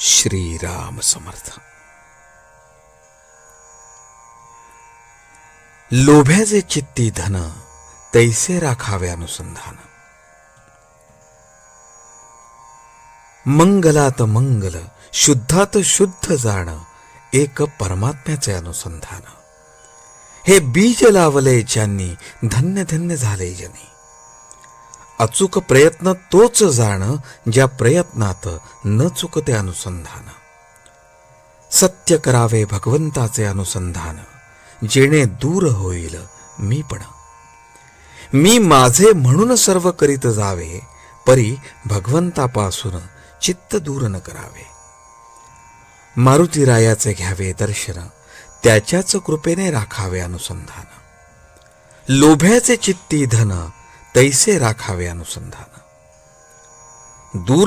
श्रीराम समर्थ लोभ्याचे चित्ती धन तैसे राखावे अनुसंधान. मंगलात मंगल शुद्धात शुद्ध जाण एक परमात्म्याचे अनुसंधान. हे बीज लावले ज्यांनी धन्य धन्य झाले जनी अचूक प्रयत्न तोच जाण ज्या प्रयत्नात न चुकते अनुसंधान. सत्य करावे भगवंताचे अनुसंधान. जेणे दूर होईल मी पण. मी माझे म्हणून सर्व करीत जावे परी भगवंतापासून चित्त दूर न करावे. मारुतीरायाचे घ्यावे दर्शन त्याच्याच कृपेने राखावे अनुसंधान. लोभ्याचे चित्ती धन तैसे राखावे अनुसंधान दूर